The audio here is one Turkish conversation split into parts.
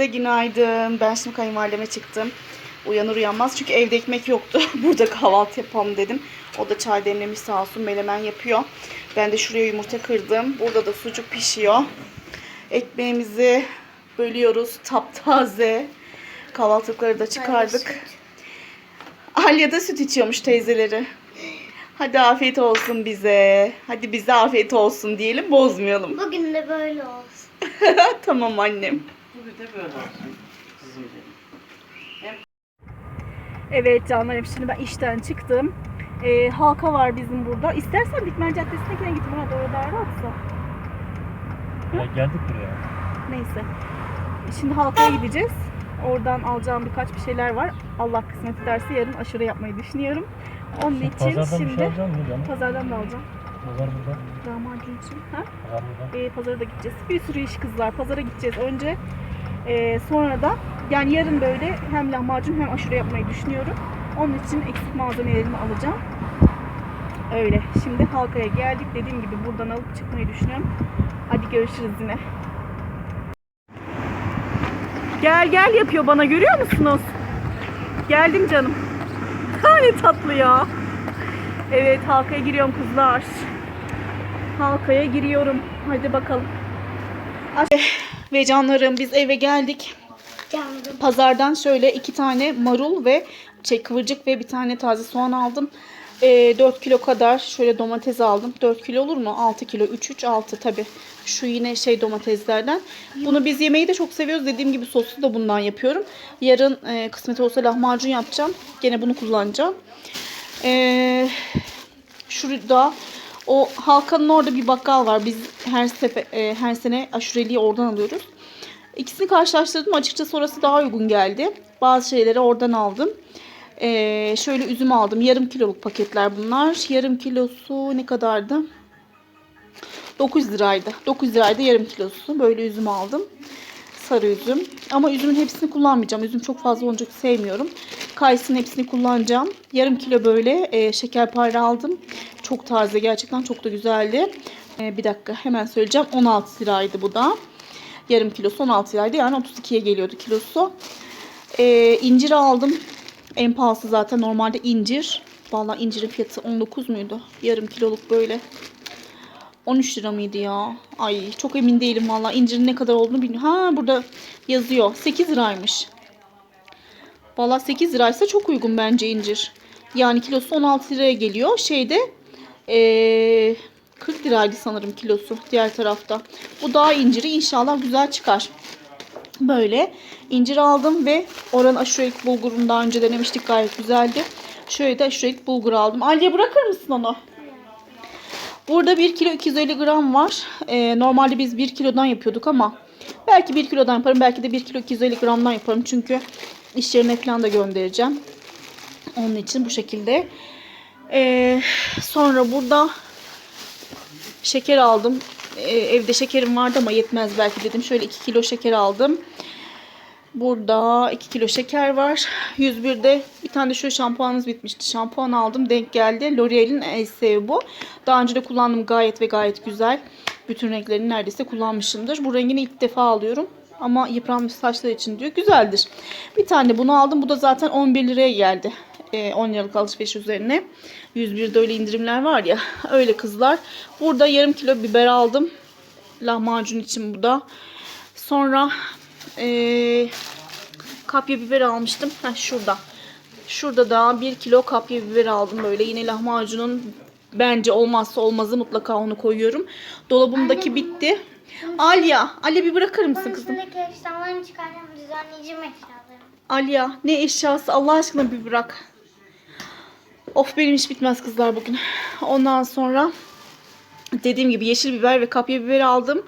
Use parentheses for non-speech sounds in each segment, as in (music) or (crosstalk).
Herkese günaydın. Ben şimdi kayınvalideme çıktım. Uyanır uyanmaz çünkü evde ekmek yoktu. (laughs) Burada kahvaltı yapalım dedim. O da çay demlemiş sağ olsun menemen yapıyor. Ben de şuraya yumurta kırdım. Burada da sucuk pişiyor. Ekmeğimizi bölüyoruz taptaze. Kahvaltılıkları da çıkardık. Alya da süt içiyormuş teyzeleri. Hadi afiyet olsun bize. Hadi bize afiyet olsun diyelim bozmayalım. Bugün de böyle olsun. (laughs) tamam annem. Bugün de böyle olsun. Kızım benim. Evet canlarım şimdi ben işten çıktım. Ee, halka var bizim burada. İstersen Dikmen Caddesi'ne git buna doğru daha rahatsa. Ya geldik buraya. Neyse. Şimdi halkaya gideceğiz. Oradan alacağım birkaç bir şeyler var. Allah kısmet ederse yarın aşure yapmayı düşünüyorum. Onun için Pazardan bir şimdi şey alacaksın mı canım? pazardan da alacağım. Pazar burada. Lahmacun için. Ha? Pazar burada. e, pazara da gideceğiz. Bir sürü iş kızlar. Pazara gideceğiz önce. E, sonra da yani yarın böyle hem lahmacun hem aşure yapmayı düşünüyorum. Onun için eksik malzemelerimi alacağım. Öyle. Şimdi halkaya geldik. Dediğim gibi buradan alıp çıkmayı düşünüyorum. Hadi görüşürüz yine. Gel gel yapıyor bana görüyor musunuz? Geldim canım. (laughs) Ne tatlı ya. Evet halkaya giriyorum kızlar. Halkaya giriyorum. Hadi bakalım. Ve canlarım biz eve geldik. Canım. Pazardan şöyle iki tane marul ve şey, kıvırcık ve bir tane taze soğan aldım. Ee, 4 kilo kadar şöyle domates aldım. 4 kilo olur mu? 6 kilo. 3 3 6 tabi. Şu yine şey domateslerden. Bunu biz yemeyi de çok seviyoruz. Dediğim gibi sosu da bundan yapıyorum. Yarın e, kısmet olsa lahmacun yapacağım. Gene bunu kullanacağım. Ee, şurada o halkanın orada bir bakkal var. Biz her sefe, e, her sene aşureliği oradan alıyoruz. İkisini karşılaştırdım. Açıkçası orası daha uygun geldi. Bazı şeyleri oradan aldım. Ee, şöyle üzüm aldım. Yarım kiloluk paketler bunlar. Yarım kilosu ne kadardı? 9 liraydı. 9 liraydı yarım kilosu. Böyle üzüm aldım. Sarı üzüm. Ama üzümün hepsini kullanmayacağım. Üzüm çok fazla olunca sevmiyorum. Kayısının hepsini kullanacağım. Yarım kilo böyle e, şekerpare aldım. Çok taze gerçekten çok da güzeldi. E, bir dakika hemen söyleyeceğim. 16 liraydı bu da. Yarım kilosu 16 liraydı. Yani 32'ye geliyordu kilosu. E, incir aldım. En pahalısı zaten normalde incir. Vallahi incirin fiyatı 19 muydu? Yarım kiloluk böyle. 13 lira mıydı ya? Ay çok emin değilim vallahi incirin ne kadar olduğunu bilmiyorum. Ha burada yazıyor. 8 liraymış. Vallahi 8 liraysa çok uygun bence incir. Yani kilosu 16 liraya geliyor. Şeyde eee 40 liraydı sanırım kilosu diğer tarafta. Bu dağ inciri inşallah güzel çıkar. Böyle incir aldım ve oranın aşurelik bulgurunu daha önce denemiştik gayet güzeldi. Şöyle de aşurelik bulgur aldım. Aliye bırakır mısın onu? Burada 1 kilo 250 gram var. Ee, normalde biz 1 kilodan yapıyorduk ama belki 1 kilodan yaparım. Belki de 1 kilo 250 gramdan yaparım. Çünkü iş yerine falan da göndereceğim. Onun için bu şekilde. Ee, sonra burada şeker aldım. Ee, evde şekerim vardı ama yetmez belki dedim. Şöyle 2 kilo şeker aldım. Burada 2 kilo şeker var. 101'de bir tane de şu şampuanımız bitmişti. Şampuan aldım. Denk geldi. L'Oreal'in Essence bu. Daha önce de kullandım. Gayet ve gayet güzel. Bütün renklerini neredeyse kullanmışımdır. Bu rengini ilk defa alıyorum. Ama yıpranmış saçlar için diyor. Güzeldir. Bir tane bunu aldım. Bu da zaten 11 liraya geldi. Ee, 10 liralık alışveriş üzerine. 101'de öyle indirimler var ya. (laughs) Öyle kızlar. Burada yarım kilo biber aldım. Lahmacun için bu da. Sonra ee, kapya biber almıştım. Heh, şurada. Şurada da 1 kilo kapya biber aldım böyle. Yine lahmacunun bence olmazsa olmazı mutlaka onu koyuyorum. Dolabımdaki bitti. Alya, Alya bir bırakır mısın kızım? Üstündeki eşyalarını çıkaracağım. Düzenleyeceğim eşyalarımı. Alya ne eşyası Allah aşkına bir bırak. Of benim iş bitmez kızlar bugün. Ondan sonra dediğim gibi yeşil biber ve kapya biber aldım.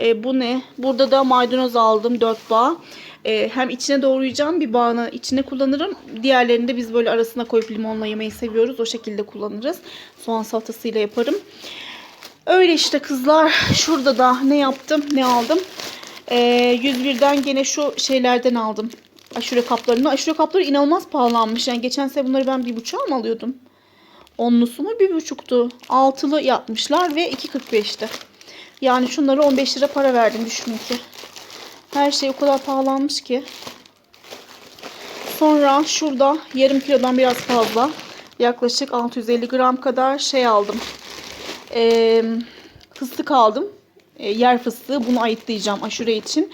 E, bu ne? Burada da maydanoz aldım 4 bağ. E, hem içine doğrayacağım bir bağını içine kullanırım. Diğerlerini de biz böyle arasına koyup limonla yemeyi seviyoruz. O şekilde kullanırız. Soğan salatasıyla yaparım. Öyle işte kızlar. Şurada da ne yaptım ne aldım. E, 101'den gene şu şeylerden aldım. Aşure kaplarını. Aşure kapları inanılmaz pahalanmış. Yani geçen sene bunları ben bir buçuğa mı alıyordum? Onlusu mu bir buçuktu. Altılı yapmışlar ve 2.45'ti. Yani şunları 15 lira para verdim düşünün ki. Her şey o kadar pahalanmış ki. Sonra şurada yarım kilodan biraz fazla yaklaşık 650 gram kadar şey aldım. Ee, fıstık aldım. Ee, yer fıstığı. Bunu ayıtlayacağım aşure için.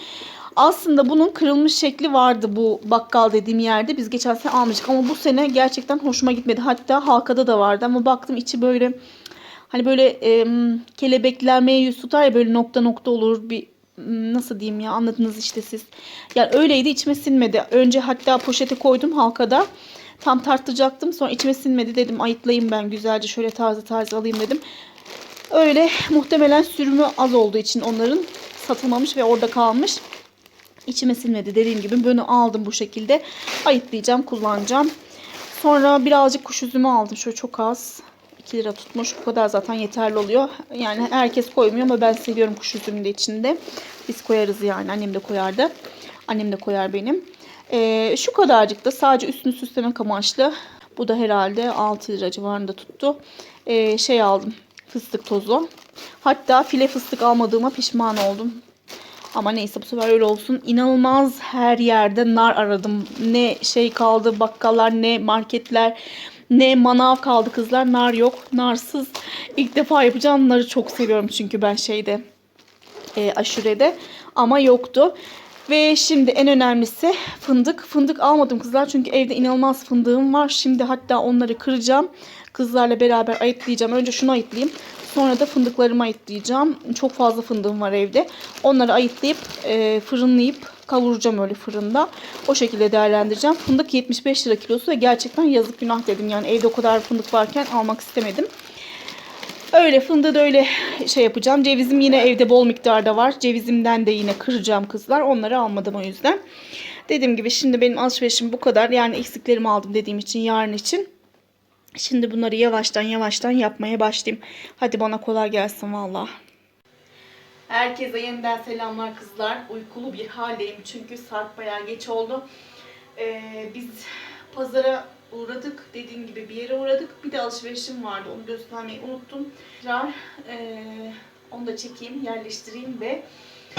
Aslında bunun kırılmış şekli vardı bu bakkal dediğim yerde. Biz geçen sene almıştık ama bu sene gerçekten hoşuma gitmedi. Hatta halkada da vardı ama baktım içi böyle hani böyle e, kelebeklenmeye yüz tutar ya böyle nokta nokta olur bir nasıl diyeyim ya anladınız işte siz. Yani öyleydi içime sinmedi. Önce hatta poşete koydum halkada. Tam tartacaktım sonra içime sinmedi dedim ayıtlayayım ben güzelce şöyle taze taze alayım dedim. Öyle muhtemelen sürümü az olduğu için onların satılmamış ve orada kalmış. İçime sinmedi dediğim gibi bunu aldım bu şekilde. Ayıtlayacağım kullanacağım. Sonra birazcık kuş üzümü aldım. Şöyle çok az. 2 lira tutmuş. Bu kadar zaten yeterli oluyor. Yani herkes koymuyor ama ben seviyorum kuş üzümünü de içinde. Biz koyarız yani. Annem de koyardı. Annem de koyar benim. Ee, şu kadarcık da sadece üstünü süslemek amaçlı. Bu da herhalde 6 lira civarında tuttu. Ee, şey aldım. Fıstık tozu. Hatta file fıstık almadığıma pişman oldum. Ama neyse bu sefer öyle olsun. İnanılmaz her yerde nar aradım. Ne şey kaldı bakkallar ne marketler ne manav kaldı kızlar. Nar yok. Narsız. İlk defa yapacağım. Narı çok seviyorum çünkü ben şeyde e, aşurede ama yoktu. Ve şimdi en önemlisi fındık. Fındık almadım kızlar çünkü evde inanılmaz fındığım var. Şimdi hatta onları kıracağım. Kızlarla beraber ayıtlayacağım. Önce şunu ayıtlayayım. Sonra da fındıklarımı ayıtlayacağım. Çok fazla fındığım var evde. Onları ayıtlayıp e, fırınlayıp kavuracağım öyle fırında. O şekilde değerlendireceğim. Fındık 75 lira kilosu ve gerçekten yazık günah dedim. Yani evde o kadar fındık varken almak istemedim. Öyle fındığı da öyle şey yapacağım. Cevizim yine evde bol miktarda var. Cevizimden de yine kıracağım kızlar. Onları almadım o yüzden. Dediğim gibi şimdi benim alışverişim bu kadar. Yani eksiklerimi aldım dediğim için yarın için. Şimdi bunları yavaştan yavaştan yapmaya başlayayım. Hadi bana kolay gelsin valla. Herkese yeniden selamlar kızlar. Uykulu bir haldeyim çünkü saat bayağı geç oldu. Ee, biz pazara uğradık. Dediğim gibi bir yere uğradık. Bir de alışverişim vardı. Onu göstermeyi unuttum. Tekrar ee, onu da çekeyim, yerleştireyim ve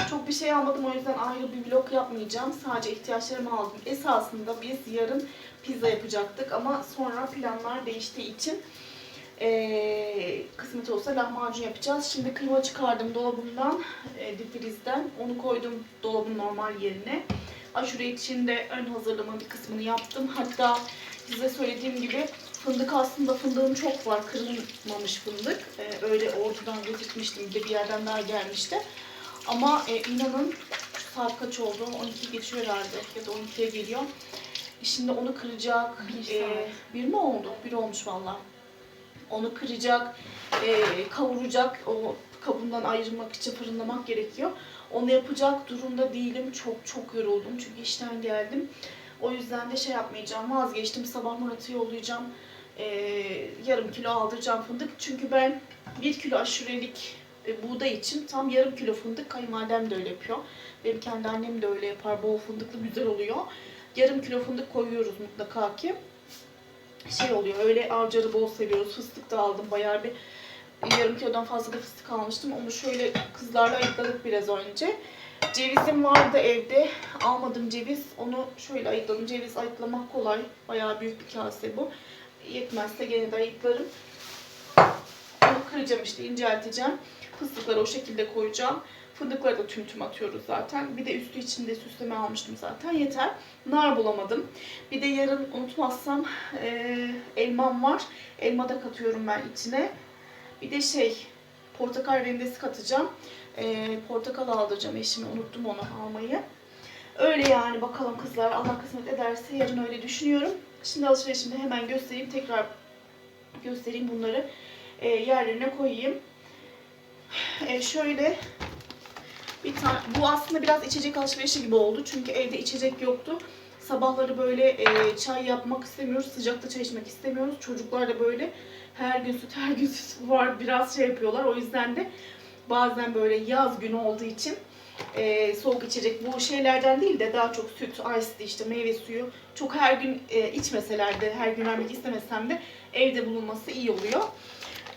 çok bir şey almadım. O yüzden ayrı bir vlog yapmayacağım. Sadece ihtiyaçlarımı aldım. Esasında biz yarın pizza yapacaktık ama sonra planlar değiştiği için ee, kısmet olsa lahmacun yapacağız. Şimdi kıyma çıkardım dolabımdan, e, difrizden. Onu koydum dolabın normal yerine. Aşure için de ön hazırlama bir kısmını yaptım. Hatta size söylediğim gibi fındık aslında fındığım çok var. Kırılmamış fındık. Ee, öyle ortadan getirtmiştim. Bir de bir yerden daha gelmişti. Ama e, inanın saat kaç oldu? 12 geçiyor herhalde ya da 12'ye geliyor. Şimdi onu kıracak. Bir e, bir mi oldu? Bir olmuş valla. Onu kıracak, e, kavuracak. O kabından ayırmak için fırınlamak gerekiyor. Onu yapacak durumda değilim. Çok çok yoruldum çünkü işten geldim. O yüzden de şey yapmayacağım. Vazgeçtim. Sabah Murat'ı yollayacağım. E, yarım kilo aldıracağım fındık. Çünkü ben bir kilo aşurelik e, buğday için tam yarım kilo fındık. Kayınvalidem de öyle yapıyor. Benim kendi annem de öyle yapar. Bol fındıklı güzel oluyor. Yarım kilo fındık koyuyoruz mutlaka ki. Şey oluyor öyle avcarı bol seviyoruz. Fıstık da aldım bayağı bir yarım kilodan fazla da fıstık almıştım. Onu şöyle kızlarla ayıkladık biraz önce. Cevizim vardı evde. Almadım ceviz. Onu şöyle ayıkladım. Ceviz ayıklamak kolay. Bayağı büyük bir kase bu. Yetmezse gene de ayıklarım. Onu kıracağım işte incelteceğim. Fıstıkları o şekilde koyacağım. Fındıkları da tüm tüm atıyoruz zaten. Bir de üstü içinde süsleme almıştım zaten. Yeter. Nar bulamadım. Bir de yarın unutmazsam eee, elmam var. Elma da katıyorum ben içine. Bir de şey portakal rendesi katacağım. Eee, portakal aldıracağım eşime. Unuttum onu almayı. Öyle yani bakalım kızlar Allah kısmet ederse yarın öyle düşünüyorum. Şimdi alışverişimde hemen göstereyim. Tekrar göstereyim bunları. Eee, yerlerine koyayım. Eee, şöyle bir tane, bu aslında biraz içecek alışverişi gibi oldu. Çünkü evde içecek yoktu. Sabahları böyle e, çay yapmak istemiyoruz. Sıcakta çay içmek istemiyoruz. Çocuklar da böyle her gün süt, her gün süt var. Biraz şey yapıyorlar. O yüzden de bazen böyle yaz günü olduğu için e, soğuk içecek bu şeylerden değil de daha çok süt, ice işte meyve suyu çok her gün e, içmeseler de her gün vermek istemesem de evde bulunması iyi oluyor.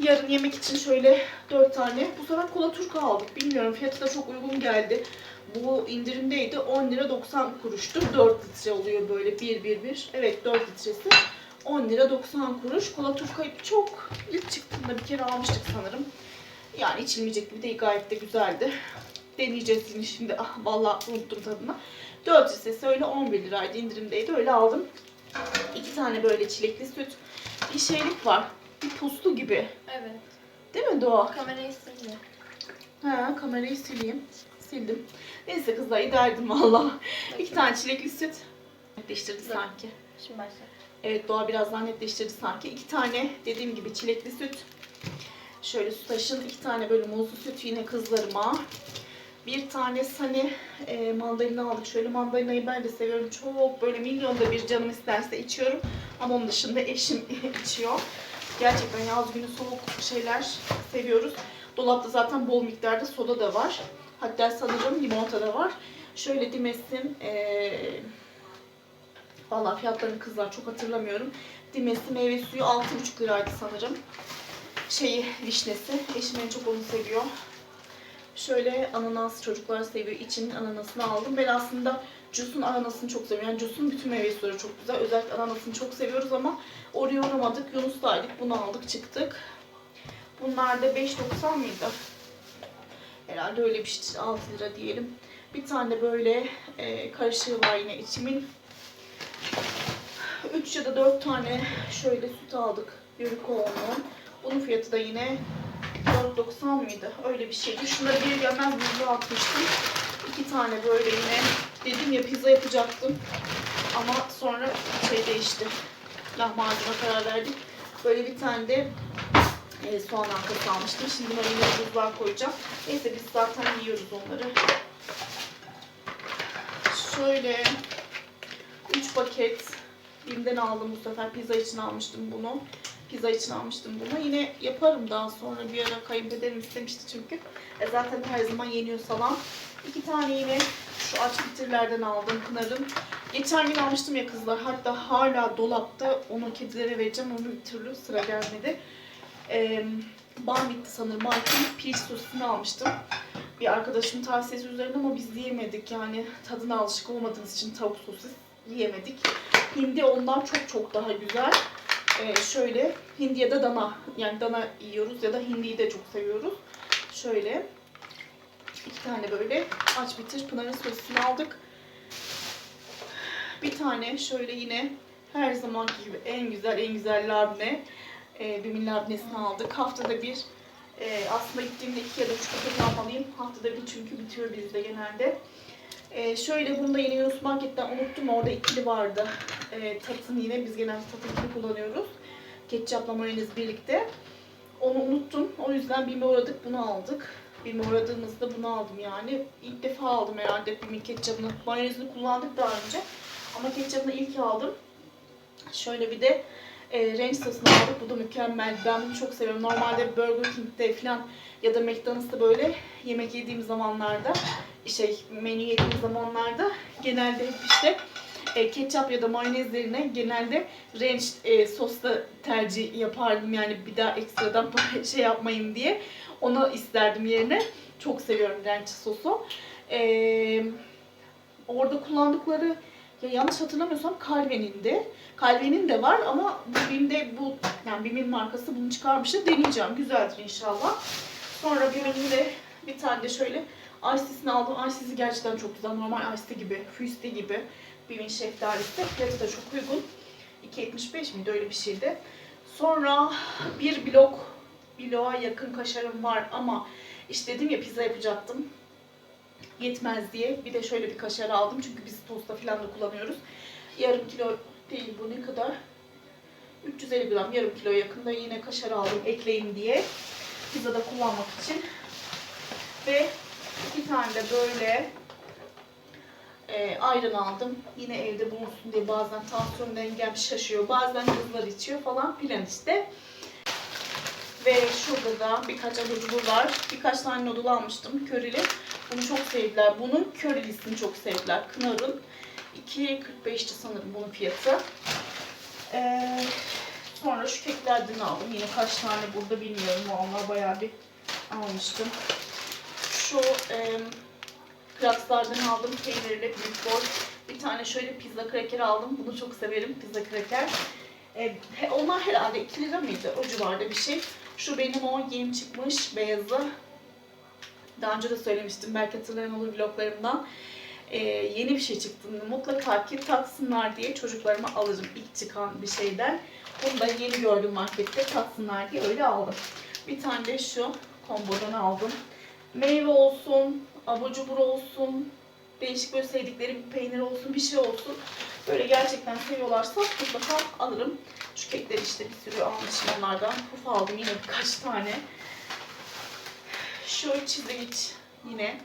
Yarın yemek için şöyle 4 tane. Bu sefer kola turka aldık. Bilmiyorum fiyatı da çok uygun geldi. Bu indirimdeydi. 10 lira 90 kuruştu. 4 litre oluyor böyle 1 1 1. Evet 4 litresi. 10 lira 90 kuruş. Kola Turkay'ı çok ilk çıktığında bir kere almıştık sanırım. Yani içilmeyecek gibi değil gayet de güzeldi. Deneyeceğiz yine şimdi. Ah vallahi unuttum tadını. 4 litresi öyle 11 liraydı indirimdeydi öyle aldım. İki tane böyle çilekli süt. Bir şeylik var. Bir puslu gibi. Evet. Değil mi Doğa? Kamerayı silme. Ha kamerayı sileyim. Sildim. Neyse kızlar idare ettim valla. İki tane çilekli süt. Netleştirdi Dur. sanki. Şimdi başla. Evet Doğa biraz daha netleştirdi sanki. İki tane dediğim gibi çilekli süt. Şöyle sütaşın iki tane böyle muzlu süt yine kızlarıma. Bir tane sani e, mandalina aldık. Şöyle mandalinayı ben de seviyorum. Çok böyle milyonda bir canım isterse içiyorum. Ama onun dışında eşim (laughs) içiyor. Gerçekten yaz günü soğuk şeyler seviyoruz. Dolapta zaten bol miktarda soda da var. Hatta sanırım limonata da var. Şöyle Dimes'in eee Vallahi fiyatlarını kızlar çok hatırlamıyorum. Dimes'i meyve suyu 6,5 liraydı sanırım. Şeyi vişnesi. Eşim en çok onu seviyor. Şöyle ananas çocuklar seviyor. İçinin ananasını aldım. Ben aslında Cus'un ananasını çok seviyorum. Yani Cus'un bütün meyve suları çok güzel. Özellikle ananasını çok seviyoruz ama oraya uğramadık. Yunus'taydık. Bunu aldık çıktık. Bunlar da 5.90 mıydı? Herhalde öyle bir şey. 6 lira diyelim. Bir tane böyle e, karışığı var yine içimin. 3 ya da 4 tane şöyle süt aldık. Yörük. Bunun fiyatı da yine 4.90 mıydı? Öyle bir şeydi. Şunları bir gelmez buzluğa atmıştım. İki tane böyle yine dedim ya pizza yapacaktım. Ama sonra şey değişti. Lahmacuna karar verdik. Böyle bir tane de e, soğan halkası almıştım. Şimdi yine buzluğa koyacağım. Neyse biz zaten yiyoruz onları. Şöyle 3 paket Bim'den aldım bu sefer. Pizza için almıştım bunu. Pizza için almıştım bunu. Yine yaparım daha sonra bir ara kayınpederim istemişti çünkü. E zaten her zaman yeniyor salam. İki tane yine şu aç bitirlerden aldım Pınar'ın. Geçen gün almıştım ya kızlar. Hatta hala dolapta onu kedilere vereceğim. Onu bir türlü sıra gelmedi. Ee, Bam bitti sanırım. Marka'nın pirinç sosisini almıştım. Bir arkadaşımın tavsiyesi üzerine ama biz yiyemedik. Yani tadına alışık olmadığımız için tavuk sosis yiyemedik. Hindi ondan çok çok daha güzel. Ee, şöyle hindi ya da dana. Yani dana yiyoruz ya da hindiyi de çok seviyoruz. Şöyle iki tane böyle aç bitir Pınar'ın sosisini aldık. Bir tane şöyle yine her zamanki gibi en güzel en güzel labne. Ee, Bim'in labnesini aldık. Haftada bir e, aslında gittiğimde iki ya da üç paket almalıyım. Haftada bir çünkü bitiyor bizde genelde. Ee, şöyle bunu da yine Yunus Market'ten unuttum. Orada ikili vardı. Ee, tatın yine biz genelde tatın ikili kullanıyoruz. Ketçapla mayonez birlikte. Onu unuttum. O yüzden BİM'e uğradık bunu aldık. BİM'e uğradığımızda bunu aldım yani. İlk defa aldım herhalde BİM'in ketçapını. Mayonezini kullandık daha önce. Ama ketçapını ilk aldım. Şöyle bir de e, ranch sosunu aldık. Bu da mükemmel. Ben bunu çok seviyorum. Normalde Burger King'de falan ya da McDonald's'ta böyle yemek yediğim zamanlarda şey menü yediğim zamanlarda genelde hep işte e, ketçap ya da mayonezlerine genelde ranch e, sosla tercih yapardım yani bir daha ekstradan (laughs) şey yapmayın diye. Onu isterdim yerine. Çok seviyorum ranch sosu. E, orada kullandıkları ya yanlış hatırlamıyorsam Calvin'in de. Calvin'in de var ama Bim'de bu yani Bim'in markası bunu çıkarmıştı. Deneyeceğim. Güzeldir inşallah. Sonra Bim'in de bir tane de şöyle Ice'sini aldım. Ice'si gerçekten çok güzel. Normal Ice gibi, Füste gibi. Bim'in şeftalisi. Fiyatı da çok uygun. 2.75 miydi öyle bir şeydi. Sonra bir blok, bloğa yakın kaşarım var ama işte dedim ya pizza yapacaktım. Yetmez diye. Bir de şöyle bir kaşar aldım. Çünkü biz tosta falan da kullanıyoruz. Yarım kilo değil bu ne kadar? 350 gram yarım kilo yakında yine kaşar aldım ekleyeyim diye. Pizzada kullanmak için. Ve iki tane de böyle e, ayran aldım. Yine evde bulunsun diye bazen tansiyon dengem şaşıyor. Bazen kızlar içiyor falan filan işte. Ve şurada da birkaç adet var. Birkaç tane noodle almıştım körili. Bunu çok sevdiler. Bunun körilisini çok sevdiler. Kınar'ın 2.45'ti sanırım bunun fiyatı. Ee, sonra şu keklerden aldım. Yine kaç tane burada bilmiyorum. Vallahi bayağı bir almıştım. Şu e, Krakslardan aldım peynirli büyük boy. Bir tane şöyle pizza kraker aldım. Bunu çok severim pizza kraker. E, onlar herhalde 2 lira mıydı? O civarda bir şey. Şu benim o yeni çıkmış beyazı. Daha önce de söylemiştim belki hatırlayan olur vloglarımdan. Ee, yeni bir şey çıktığında mutlaka ki tatsınlar diye çocuklarıma alırım ilk çıkan bir şeyden. Bunu da yeni gördüm markette tatsınlar diye öyle aldım. Bir tane de şu kombodan aldım. Meyve olsun, abur cubur olsun, değişik böyle sevdikleri bir peynir olsun, bir şey olsun. Böyle gerçekten seviyorlarsa mutlaka alırım. Şu kekleri işte bir sürü almışım onlardan. Puf aldım yine birkaç tane. Şu çizgiç yine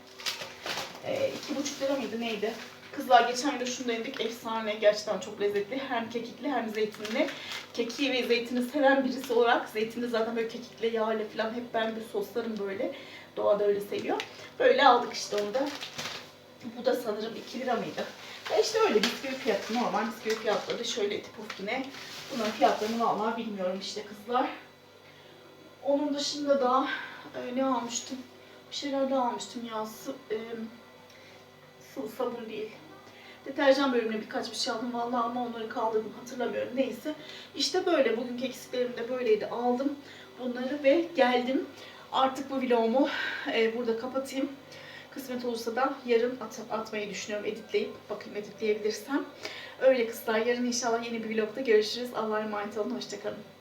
e, iki buçuk lira mıydı neydi? Kızlar geçen gün şunu denedik. Efsane. Gerçekten çok lezzetli. Hem kekikli hem zeytinli. Kekiği ve zeytini seven birisi olarak zeytini zaten böyle kekikle yağ ile falan hep ben bir soslarım böyle. Doğa da öyle seviyor. Böyle aldık işte onu da. Bu da sanırım 2 lira mıydı? Ya işte öyle bisküvi fiyatı normal bisküvi fiyatları şöyle yine. Bunların fiyatlarını vallahi bilmiyorum işte kızlar. Onun dışında da e, ne almıştım? Bir şeyler daha almıştım ya. Sı, e, sıvı sabun değil. Deterjan bölümüne birkaç bir şey aldım vallahi ama onları kaldırdım hatırlamıyorum. Neyse. İşte böyle. Bugünkü eksiklerim de böyleydi. Aldım bunları ve geldim. Artık bu vlogumu e, burada kapatayım. Kısmet olursa da yarın at- atmayı düşünüyorum. Editleyip bakayım editleyebilirsem. Öyle kızlar. Yarın inşallah yeni bir vlogda görüşürüz. Allah'a emanet olun. Hoşçakalın.